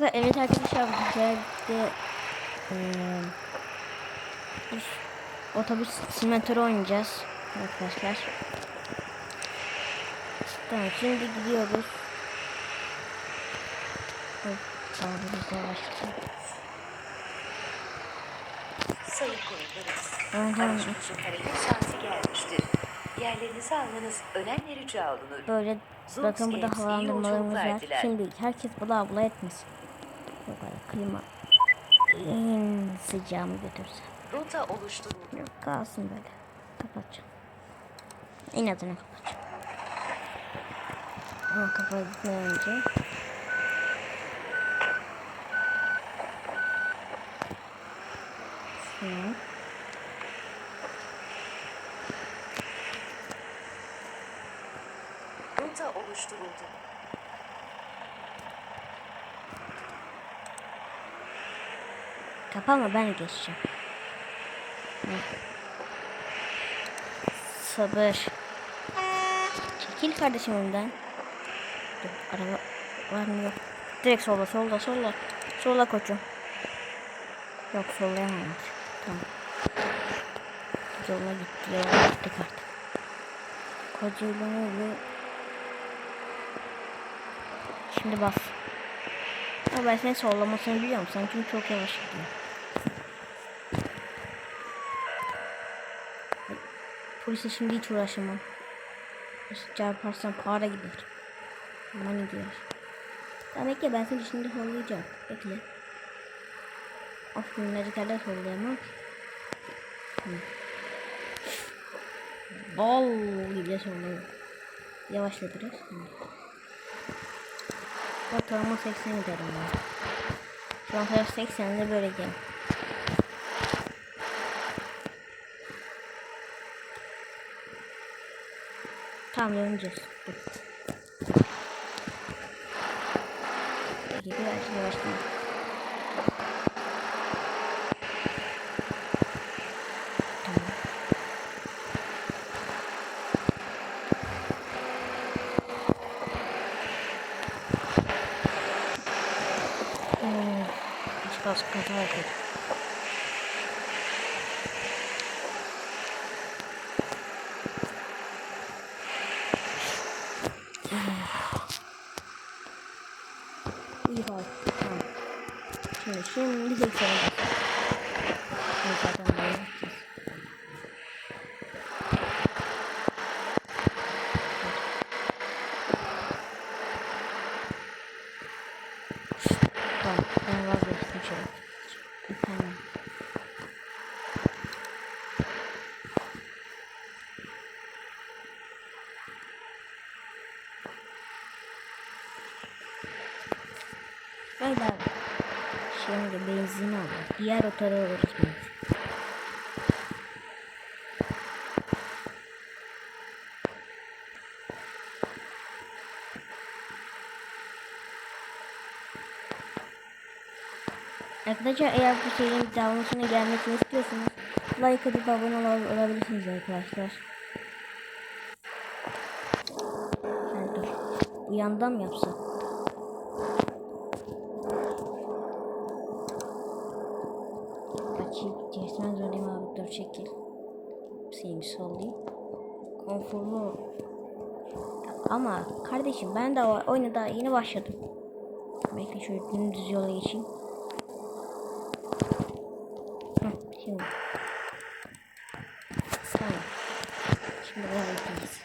Evet arkadaşlar güzellikle eee bir otobüs simülatörü oynayacağız arkadaşlar. Tamam şimdi gidiyoruz. Hop, Abi biz yavaşlayalım. Sayın konuklarımız, Tamam tamam. araçımızın saati gelmiştir. Yerlerinizi almanız önemli rica olunur. Böyle bakın burada havalandırmalarımız var. Şimdi herkes bula bula etmesin. Yok öyle klima. En sıcağımı götürse. Rota oluşturuldu. Yok kalsın böyle. Kapatacağım. İnadına kapatacağım. Ama kapatmadan önce. Şunu. Rota oluşturuldu. Kapama ben geçeceğim. Sabır. Çekil kardeşim önden. Dur, araba var mı yok. Direkt sola sola sola. Sola koçum. Yok sollayamam artık. Tamam. Yola gitti yola gittik artık. Kocayla ne? Şimdi bas. Ama ben senin sollamasını biliyorum. Sen çünkü çok yavaş gidiyor. Polise şimdi hiç uğraşamam. Çarparsam para gider. Aman gidiyor. Tamam bekle ben seni şimdi sollayacağım. Bekle. Of minnacıklarda sollayamam ki. Hı. Bol gibi sollayayım. Yavaşla biraz. Ortalama 80 giderim ben. Şu an kadar 80'de böyle gel. Tamam. Dur. Peki biraz yavaşlayalım. Tamam. Hmm, hiç kas kaza yapıyordum. İyi bak. Tamam. Şimdi şimdi 80'e bak. Şimdi zaten böyle yapacağız. Tamam. Ben vazgeçtim şöyle. Bir tane. Abi. Şimdi benzin al. Diğer otara alırız benzin. Arkadaşlar eğer bu serinin devamlısına gelmesini istiyorsanız like atıp abone ol- olabilirsiniz arkadaşlar. Sen dur. Bu yandan? Sollayayım. Konforlu. Ama kardeşim ben de oyuna daha yeni başladım. Bekle şöyle dümdüz yola geçeyim. Heh, şimdi. Tamam. Şimdi buraya gideceğiz.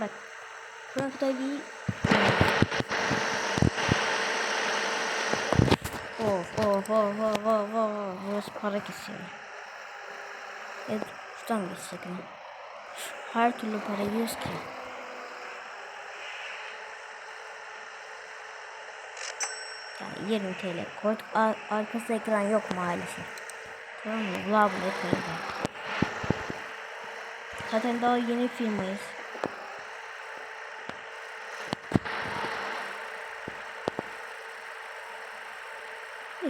Bak. Burada bir Of of of of of of Burası para kesiyor. Evet şuradan geçsek mi? Her türlü para yiyoruz ki. Yani 20 TL. Kod ar arkası ekran yok maalesef. Tamam mı? Bula bula etmeyin. Zaten daha yeni firmayız.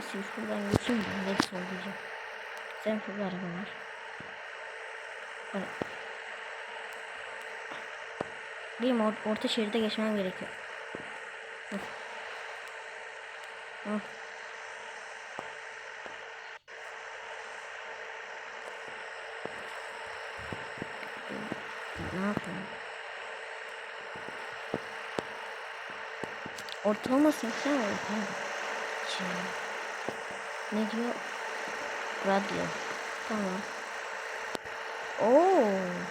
Neyse şuradan geçeyim ben. Neresi olacak. Sen şurada araba var. Bak. Benim or orta şeride geçmem gerekiyor. Hı. Hı. Ne yapayım? Ortalama 80 olur kanka. Şimdi. Ne diyor? Radyo. Tamam. Oo,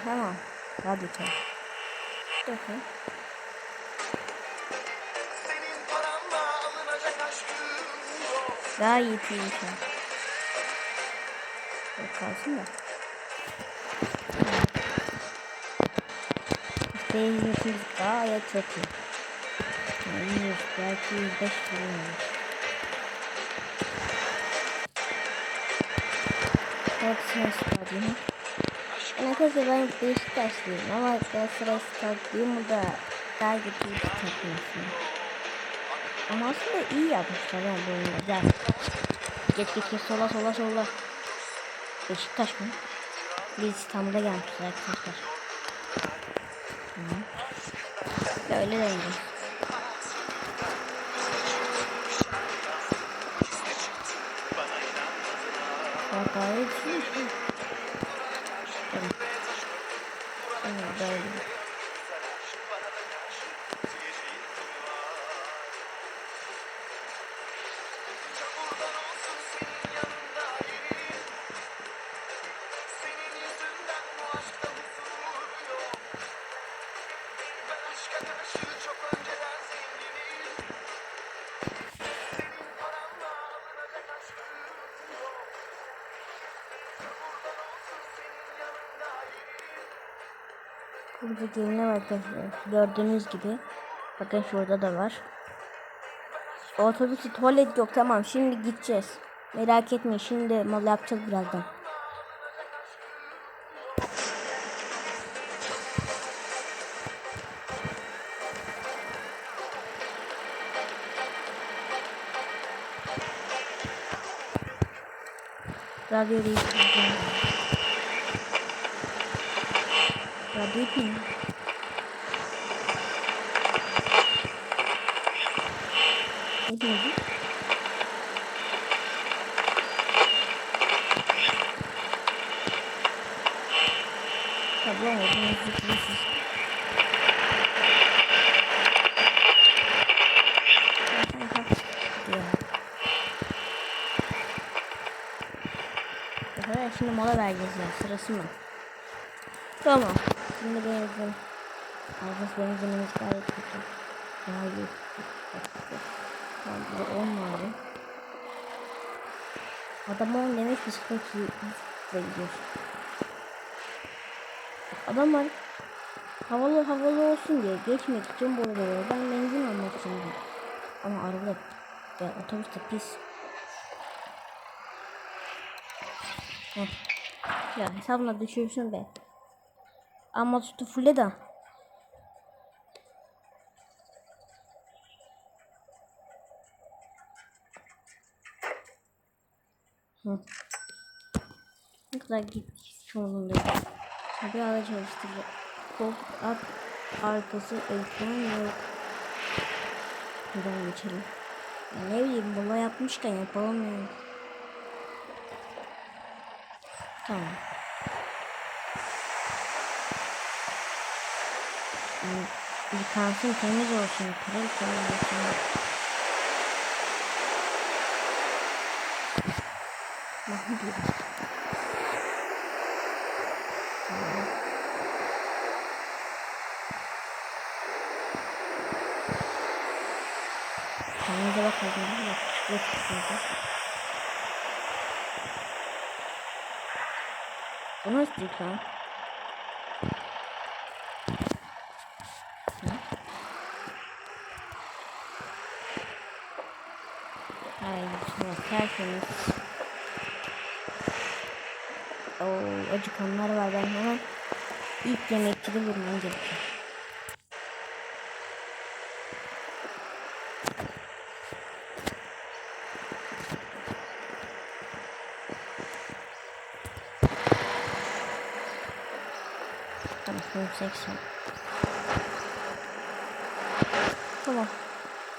tamam. Radyo tamam. Bakın. Gayet iyi şu an. Yok kalsın da. Seyircimiz gayet çok iyi. Yani 100, belki 105 falan olur. Sen stadyumu. Ben arkadaşlar ben Beşiktaşlıyım ama Galatasaray stadyumu da gayet iyi bir takım. Ama aslında iyi yapmışlar yani bu oyunda. Gel. Geç geç geç sola sola sola. Beşiktaş mı? Biz İstanbul'a gelmişler arkadaşlar. Hı. Böyle de Giyine var arkadaşlar. Gördüğünüz gibi. Bakın şurada da var. Otobüsü tuvalet yok tamam şimdi gideceğiz. Merak etmeyin şimdi mal yapacağız birazdan. Radyo değiştireceğim. Radyo kim? Ne diyordu? Tablo mu? Bu müzikli siz. Evet, şimdi mola vereceğiz ya sırası mı? Tamam. Şimdi benzin. Arkadaş benzinimiz gayet kötü. Gayet kötü. Bu 10 numara. Adam 10 demek biz çok iyi gidiyoruz. Adamlar havalı havalı olsun diye geçmek için burada böyle. Ben benzin almak için değil. Ama araba ya otobüs de pis. Heh. Ya hesabına düşürsün be. Ama tutu fulle de. Hı. Ne kadar gittik sonunda. Bir ara çalıştıracak. Koltuk at arkası ekran yok. Buradan geçelim. Ya ne bileyim baba yapmışken yapalım yani. Tamam. Yani yıkansın temiz olsun. Pırıl pırıl olsun. Diyorum? Tamam. Kendinize bakalım. Bak, şuraya tıklayacağız. Bu nasıl yıkan? tertemiz. Oo, acıkanlar var ben hemen ilk yemekçide vurmam gerekiyor. section. Tamam.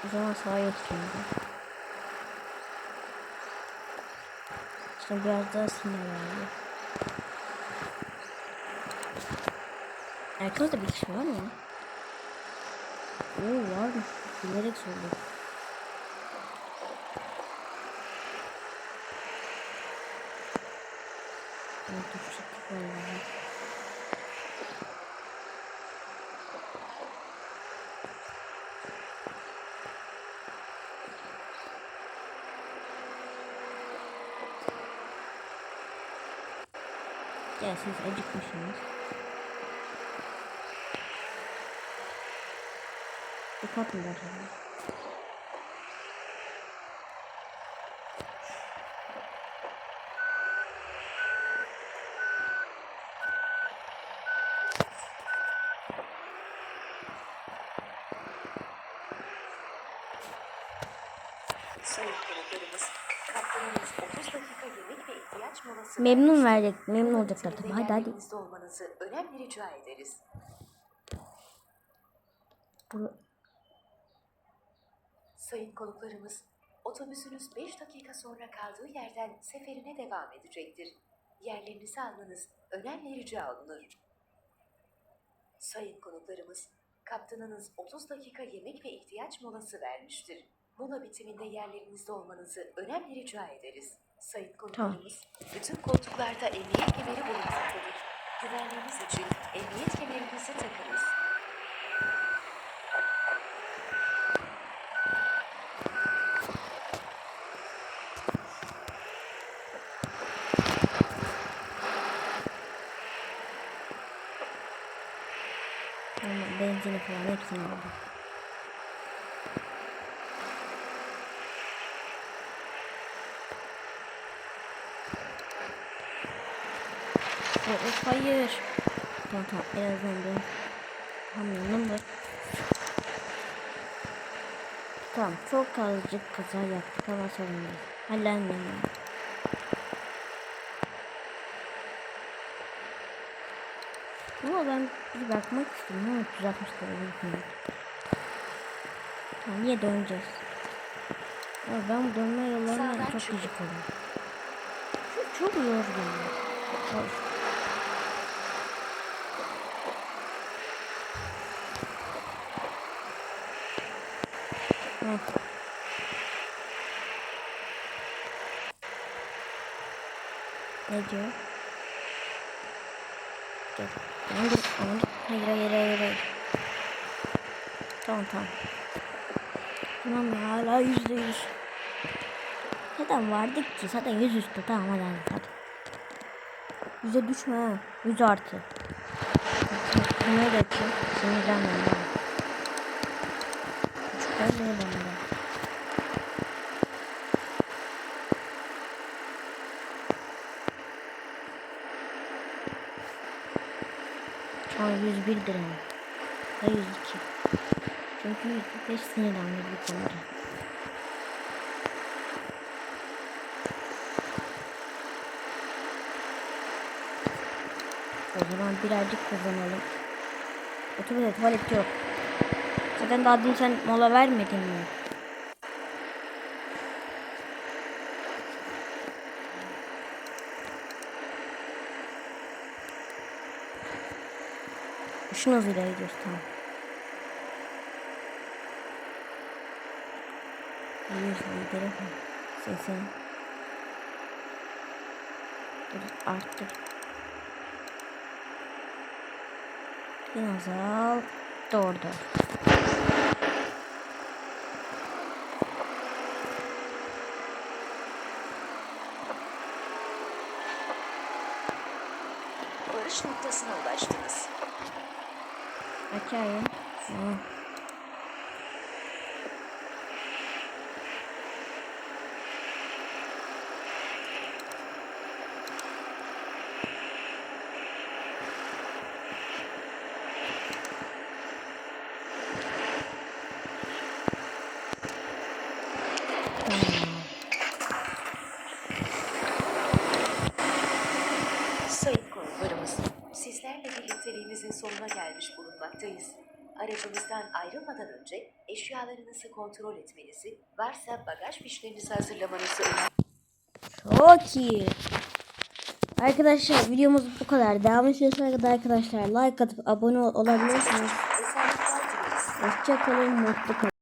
O zaman sağa yatırıyorum. İşte biraz daha sinyal alıyor. Arkamızda bir kişi var mı? Oo varmış. Bilerek söylüyorum. Ya siz acıkmışsınız. Dikkat mi acaba? Sayın konuklarımız, kaptanınız 30 dakika yemek Memnun verecek, memnun olacaklar tabii. Hadi hadi. olmanızı önemli rica ederiz. Bu- Sayın konuklarımız, otobüsünüz 5 dakika sonra kaldığı yerden seferine devam edecektir. Yerlerinizi almanız önemli rica olunur. Sayın konuklarımız, kaptanınız 30 dakika yemek ve ihtiyaç molası vermiştir. Mola bitiminde yerlerinizde olmanızı önemli rica ederiz. Sayın konuklarımız, bütün koltuklarda emniyet kemeri bulunmaktadır. Güvenliğiniz için emniyet kemerinizi takınız. Ama benzini falan hepsini aldım. Of hayır. Tamam tamam en azından ben tam memnunum Tamam çok azıcık kaza yaptık ama sorun değil. Hallendim. Ama ben bir bakmak istiyorum ama 360 derece gitmiyor. Tamam niye döneceğiz? Ama ben bu dönme yollarına çok gıcık oluyorum. Çok, çok yorgun. Of. Ne diyor? Gel. Aman dur, aman dur. Hayır, hayır, hayır, hayır. Tamam, tamam. Tamam ya, hala yüzde yüz. Zaten vardık ki, zaten yüz üstü. Tamam, hadi, hadi, hadi. Yüze düşme ha. Yüz artı. Bunu da ettim. Sinirlenmiyorum. ha. Bana da. Şu an 101 lira. Ya 102. Çünkü 105 sinirlendim bu konuda. O zaman birazcık kazanalım. Otobüste tuvalet yok. Zaten daha dün sen mola vermedin mi? Işın hızıyla gidiyoruz tamam. 100 lideri 80 Dur arttır. Biraz azalt. Doğru doğru. varış noktasına ulaştınız. Okay. Hmm. Hmm. Aracınızdan ayrılmadan önce eşyalarınızı kontrol etmenizi, varsa bagaj fişlerinizi hazırlamanızı. Çok iyi. Arkadaşlar videomuz bu kadar. Devam istiyorsanız arkadaşlar like atıp abone ol- olabilirsiniz. Hoşçakalın, mutlu kalın.